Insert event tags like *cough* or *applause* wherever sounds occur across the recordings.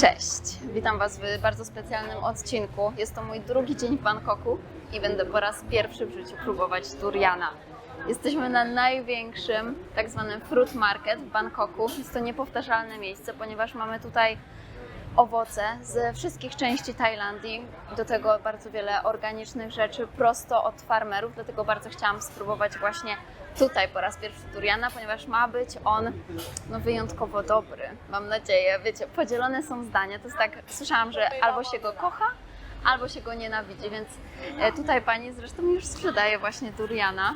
Cześć, witam Was w bardzo specjalnym odcinku. Jest to mój drugi dzień w Bangkoku i będę po raz pierwszy w życiu próbować duriana. Jesteśmy na największym tak zwanym fruit market w Bangkoku. Jest to niepowtarzalne miejsce, ponieważ mamy tutaj owoce ze wszystkich części Tajlandii. Do tego bardzo wiele organicznych rzeczy prosto od farmerów, dlatego bardzo chciałam spróbować właśnie tutaj po raz pierwszy duriana, ponieważ ma być on no, wyjątkowo dobry. Mam nadzieję, wiecie, podzielone są zdania. To jest tak, słyszałam, że albo się go kocha, albo się go nienawidzi, więc e, tutaj pani zresztą już sprzedaje właśnie duriana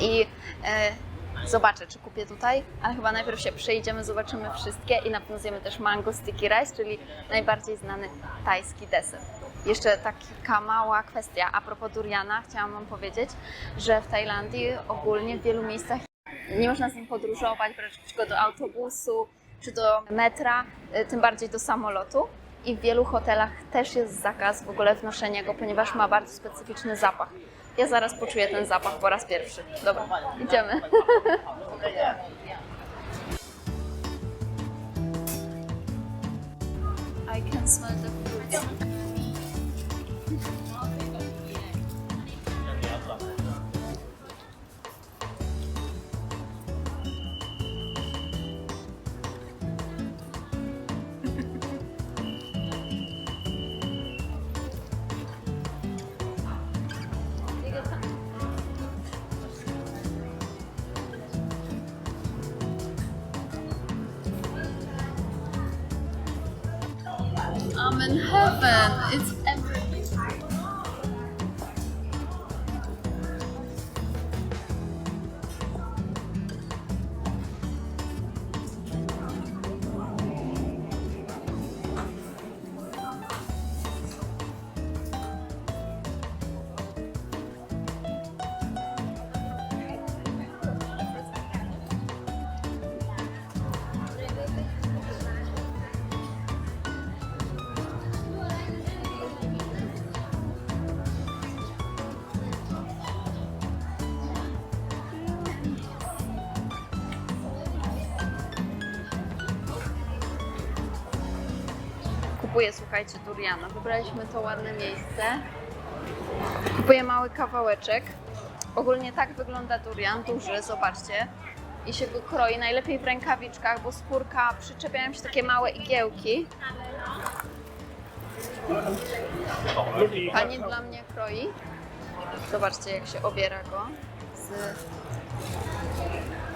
i e, zobaczę, czy kupię tutaj, ale chyba najpierw się przejdziemy, zobaczymy wszystkie i na pewno zjemy też mango sticky rice, czyli najbardziej znany tajski deser. Jeszcze taka mała kwestia a propos duriana, chciałam Wam powiedzieć, że w Tajlandii ogólnie w wielu miejscach nie można z nim podróżować, brać go do autobusu czy do metra, y, tym bardziej do samolotu. I w wielu hotelach też jest zakaz w ogóle wnoszenia go, ponieważ ma bardzo specyficzny zapach. Ja zaraz poczuję ten zapach po raz pierwszy. Dobra, idziemy. *laughs* I can smell the. In heaven. It's Kupuję, słuchajcie, duriana. Wybraliśmy to ładne miejsce. Kupuję mały kawałeczek. Ogólnie tak wygląda durian, duży, zobaczcie. I się go kroi, najlepiej w rękawiczkach, bo skórka przyczepiają się takie małe igiełki. Pani dla mnie kroi. Zobaczcie, jak się obiera go. Z...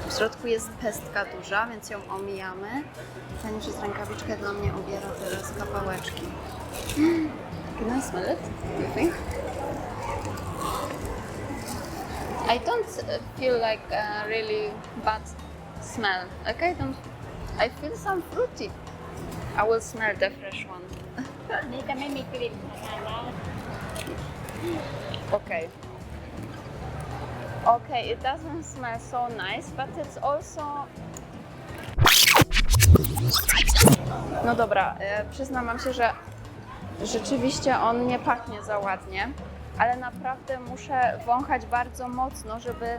W środku jest pestka duża, więc ją omijamy. Pani przez rękawiczkę dla mnie obiera teraz kawałeczki. Mm. Can I smell it? You think? I don't uh, feel like a really bad smell. Okay, don't. I feel some fruity. I will smell the fresh one. *laughs* นี่จะไม่มีกลิ่นนะคะว่า Okay. Okay, it doesn't smell so nice, but it's also. No dobra, e, przyznam wam się, że rzeczywiście on nie pachnie za ładnie, ale naprawdę muszę wąchać bardzo mocno, żeby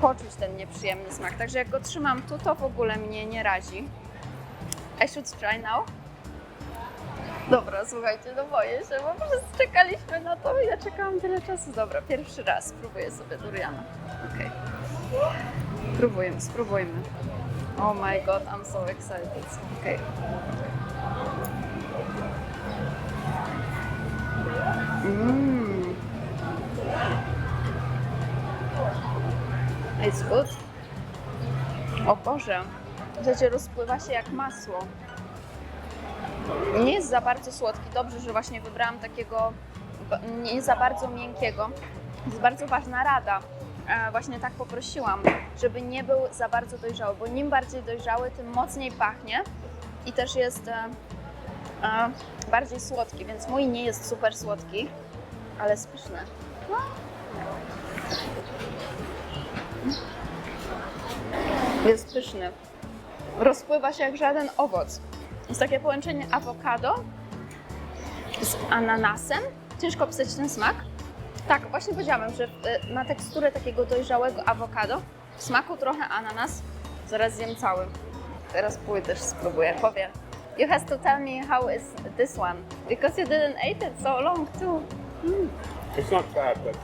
poczuć ten nieprzyjemny smak. Także jak go trzymam tu, to w ogóle mnie nie razi. I should try now. Dobra, słuchajcie, no boję się, bo wszyscy czekaliśmy na to i ja czekałam tyle czasu. Dobra, pierwszy raz spróbuję sobie duriana. Okej. Spróbujmy, spróbujmy. Oh my god, I'm so excited. Okej. Mmm. It's good. O Boże, wiecie, rozpływa się jak masło. Nie jest za bardzo słodki. Dobrze, że właśnie wybrałam takiego nie za bardzo miękkiego. Jest bardzo ważna rada. E, Właśnie tak poprosiłam, żeby nie był za bardzo dojrzały, bo im bardziej dojrzały, tym mocniej pachnie i też jest e, e, bardziej słodki, więc mój nie jest super słodki, ale jest pyszny. Jest pyszny. Rozpływa się jak żaden owoc. Jest takie połączenie awokado z ananasem. Ciężko pisać ten smak. Tak, właśnie powiedziałam, że y, ma teksturę takiego dojrzałego awokado. W smaku trochę ananas. Zaraz zjem cały. Teraz pójdę też spróbuję. Powie, You have to tell me how is this one because you didn't eat it so long too. It's not bad, but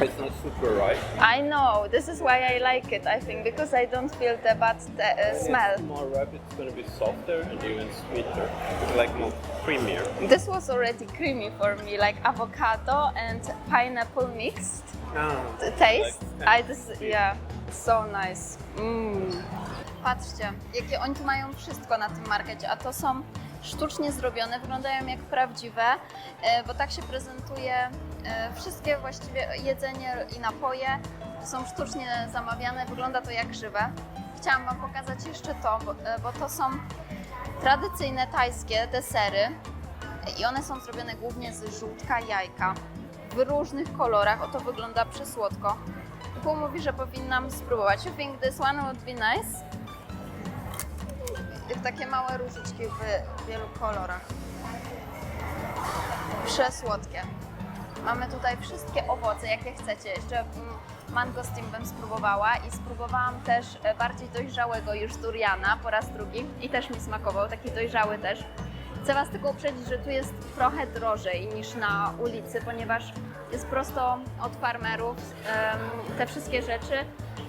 it's not super ripe. I know. This is why I like it. I think because I don't feel the bad uh, smell. It's more ripe, it's gonna be softer and even sweeter. Like more creamier. This was already creamy for me, like avocado and pineapple mixed. Ah, The taste. I this yeah, so nice. Mm. Patrzcie, jakie oni tu mają wszystko na tym markecie, a to są sztucznie zrobione, wyglądają jak prawdziwe, e, bo tak się prezentuje wszystkie właściwie jedzenie i napoje są sztucznie zamawiane, wygląda to jak żywe. Chciałam Wam pokazać jeszcze to, bo, e, bo to są tradycyjne tajskie desery i one są zrobione głównie z żółtka jajka w różnych kolorach. Oto wygląda przesłodko. Pół mówi, że powinnam spróbować. You think this one would be nice? Takie małe różyczki w wielu kolorach. Przesłodkie. Mamy tutaj wszystkie owoce, jakie chcecie. Jeszcze mm, mangostin bym spróbowała i spróbowałam też e, bardziej dojrzałego już duriana po raz drugi i też mi smakował, taki dojrzały też. Chcę Was tylko uprzedzić, że tu jest trochę drożej niż na ulicy, ponieważ jest prosto od farmerów te wszystkie rzeczy,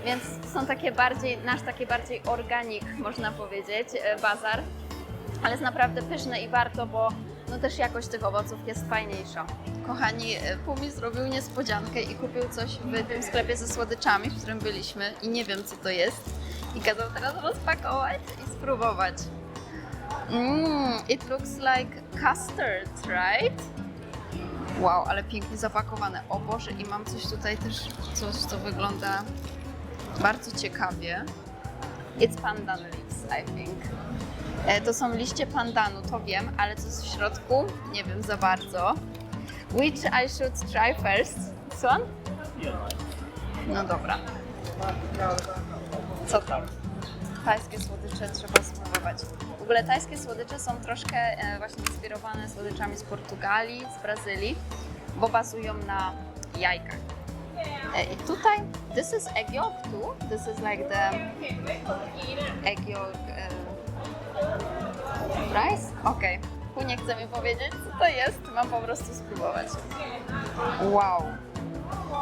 więc są takie bardziej, nasz taki bardziej organik, można powiedzieć, e, bazar. Ale jest naprawdę pyszny i warto, bo no też jakość tych owoców jest fajniejsza. Kochani, e, Pół mi zrobił niespodziankę i kupił coś w tym sklepie ze słodyczami, w którym byliśmy i nie wiem co to jest. I kazał teraz rozpakować i spróbować. Mmm, it looks like custard, right? Wow, ale pięknie zapakowane. O Boże, i mam coś tutaj też, coś co wygląda bardzo ciekawie. It's pandan leaves, I think. E, To są liście pandanu, to wiem, ale co jest w środku? Nie wiem za bardzo. Which I should try first? This one? No dobra. Co to? Tajskie słodycze trzeba spróbować. W ogóle tajskie słodycze są troszkę e, właśnie inspirowane słodyczami z Portugalii, z Brazylii, bo bazują na jajkach. E, I tutaj, this is egg yolk too. This is like the egg yolk rice. Okej. Okay. nie chce mi powiedzieć, co to jest. Mam po prostu spróbować. Wow.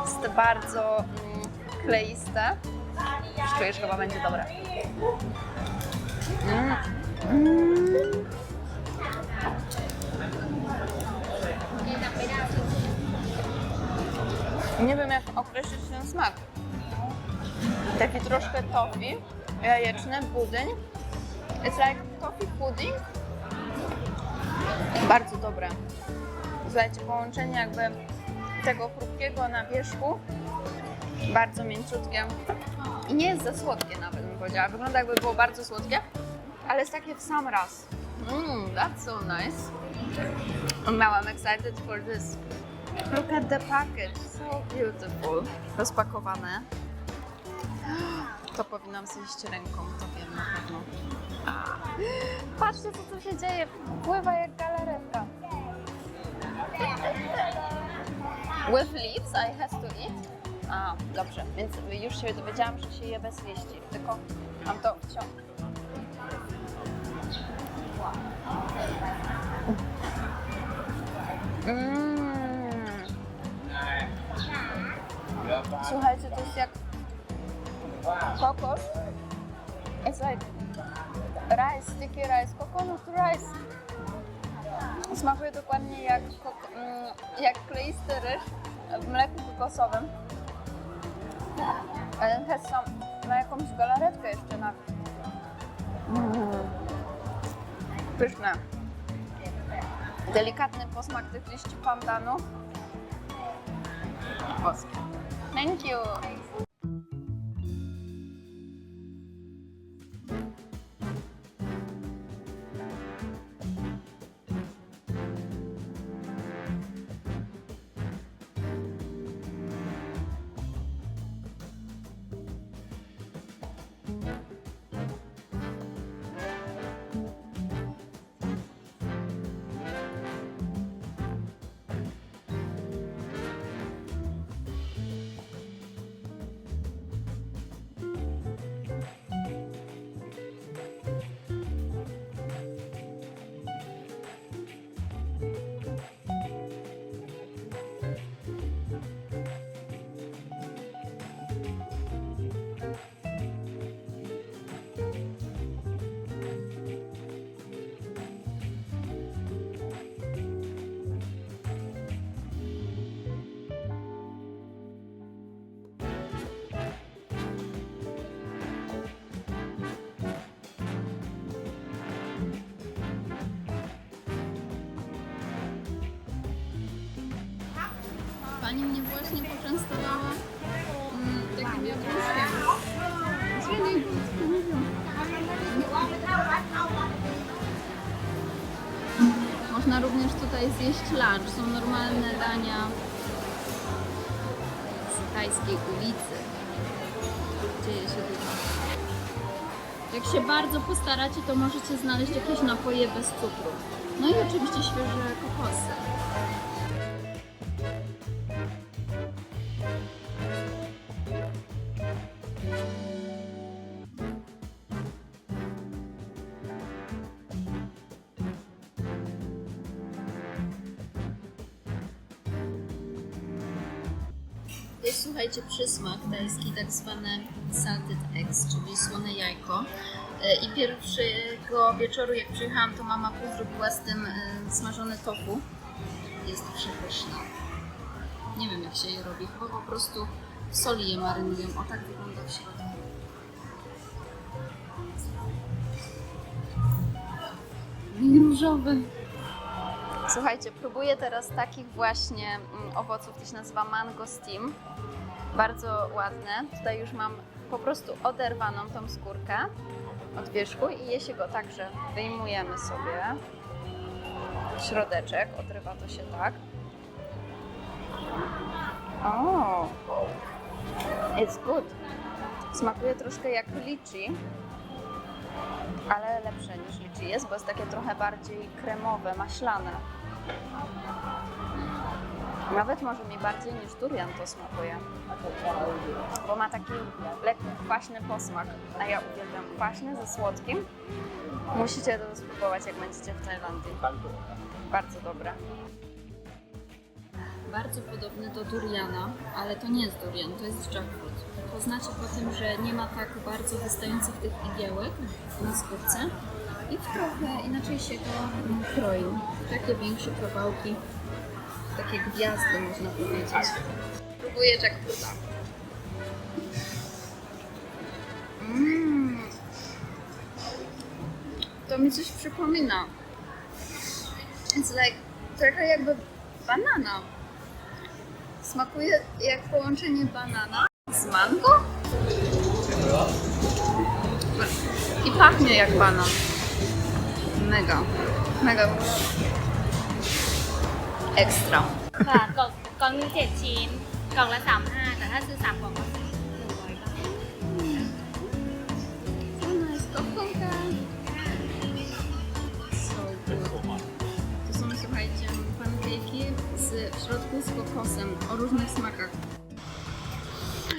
Jest bardzo mm, kleiste. Czuję, że chyba będzie dobre. Mm. Mm. Nie wiem, jak określić ten smak. Taki troszkę tofi, jajeczny, budyń. It's like toffee pudding. Bardzo dobre. Słuchajcie, połączenie jakby tego chrupkiego na wierzchu, bardzo mięciutkie i nie jest za słodkie nawet bym powiedziała. Wygląda jakby było bardzo słodkie, ale jest takie w sam raz. Mmm, that's so nice. Now I'm excited for this. Look at the package, so beautiful. Rozpakowane. *gasps* To powinnam zjeść ręką, to wiem na pewno. Patrzcie, co tu się dzieje. Pływa jak galaretka. With leaves I has to eat? A, dobrze, więc już się dowiedziałam, że się je bez liści, tylko mam to wciągnąć. Mmm. Słuchajcie, to jest jak kokos. It's like rice, sticky rice, coconut rice. Smakuje dokładnie jak, mm, jak kleisty w mleku kokosowym. Ale też sam ma jakąś galaretkę jeszcze na mm. Pyszne. Delikatny posmak tych liści pandanu. Boskie. Thank you. Pani mnie właśnie poczęstowała mm, takim. Można również tutaj zjeść lunch. Są normalne dania z tajskiej ulicy. Dzieje się dużo. Jak się bardzo postaracie, to możecie znaleźć jakieś napoje bez cukru. No i oczywiście świeże kokosy. Słuchajcie, przysmak tajski, tak zwane salted eggs, czyli słone jajko. E, I pierwszego wieczoru, jak przyjechałam, to mama pół zrobiła z tym e, smażone tofu. Jest przepyszne. Nie wiem, jak się je robi, chyba po prostu w soli je marynują. O tak wygląda w środku. I różowy. Słuchajcie, próbuję teraz takich właśnie mm, owoców, to się nazywa mango steam. Bardzo ładne. Tutaj już mam po prostu oderwaną tą skórkę od wierzchu i je się go tak, że wyjmujemy sobie środeczek, odrywa to się tak. O, it's good. Smakuje troszkę jak lichi, ale lepsze niż lichi jest, bo jest takie trochę bardziej kremowe, maślane. Nawet może mi bardziej niż durian to smakuje. Bo ma taki lekko kwaśny posmak, a ja uwielbiam kwaśny ze słodkim. Musicie to spróbować, jak będziecie w Tajlandii. Bardzo dobre. Bardzo podobny do duriana, ale to nie jest durian, to jest jackfruit. Poznacie po tym, że nie ma tak bardzo wystających tych igiełek na skórce i trochę inaczej się mm, kroi. Takie większe kawałki, takie gwiazdy można powiedzieć. Próbuję jackfruita. Mmm. To mi coś przypomina. It's like trochę jakby banana. Smakuje jak połączenie banana z mango. I pachnie jak banan. Mega. Mega Ekstra. ค่ะกล่องกล่องหนึงเจ็ดชิ้น กล่องละสามห้าแต่ถ้าซื้อสามกล่องก็หนึ่งร้อยบาท So nice. Kochonka. So good. To są, słuchajcie, pancake'i z, w środku z kokosem o różnych smakach.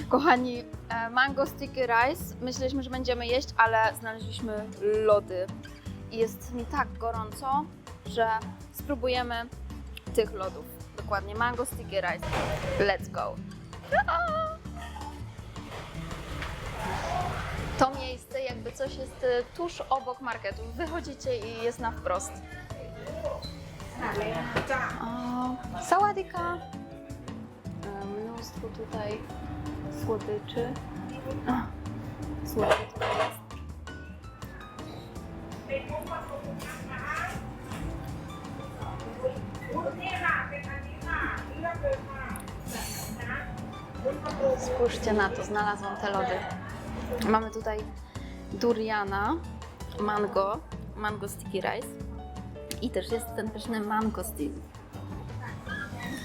Kochani, e, mango sticky rice. Myśleliśmy, że będziemy jeść, ale znaleźliśmy lody. I jest mi tak gorąco, że spróbujemy tych lodów. Dokładnie, mango sticky rice. Let's go. *laughs* To miejsce, jakby coś jest e, tuż obok marketu. Wychodzicie i jest na wprost. O, sawadika. E, Mnóstwo tutaj słodyczy. Słodkie tutaj jest. Spójrzcie na to, znalazłam te lody. Mamy tutaj duriana, mango, mango sticky rice i też jest ten pyszny mango stick.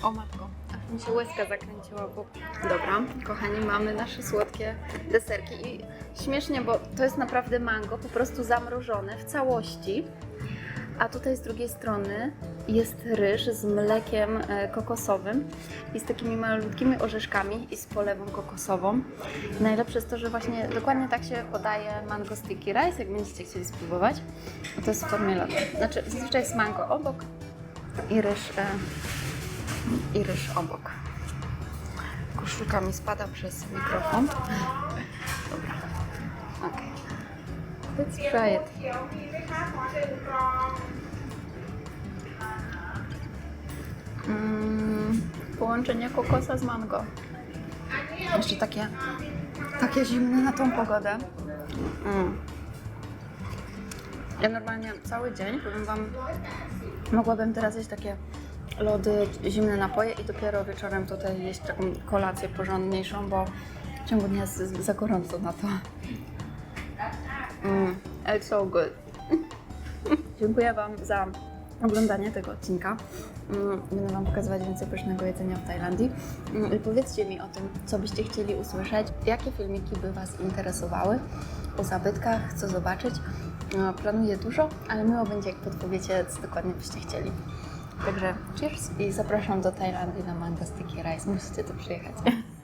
O matko, aż mi się łezka zakręciła, bo... Dobra, kochani, mamy nasze słodkie deserki i śmiesznie, bo to jest naprawdę mango, po prostu zamrożone w całości. A tutaj z drugiej strony jest ryż z mlekiem e, kokosowym i z takimi malutkimi orzeszkami i z polewą kokosową. Najlepsze jest to, że właśnie dokładnie tak się podaje mango sticky rice, jak będziecie chcieli spróbować. To jest w formie lodu. Znaczy, zazwyczaj jest mango obok i ryż, e, i ryż obok. Koszulka mi spada przez mikrofon. Dobra. Okej. Let's try it. Mm, połączenie kokosa z mango. Jeszcze takie, takie zimne na tą pogodę. Mm. Ja normalnie cały dzień, powiem Wam, mogłabym teraz jeść takie lody, zimne napoje i dopiero wieczorem tutaj jeść taką kolację porządniejszą, bo w ciągu dnia jest za gorąco na to. Mm, it's so good. *laughs* Dziękuję Wam za oglądanie tego odcinka. Mm, Będę Wam pokazywać więcej pysznego jedzenia w Tajlandii. Mm, powiedzcie mi o tym, co byście chcieli usłyszeć, jakie filmiki by Was interesowały o zabytkach, co zobaczyć. No, Planuję dużo, ale miło będzie, jak podpowiecie, co dokładnie byście chcieli. Także cheers i zapraszam do Tajlandii na Manga Sticky Rice. Musicie tu przyjechać. *laughs*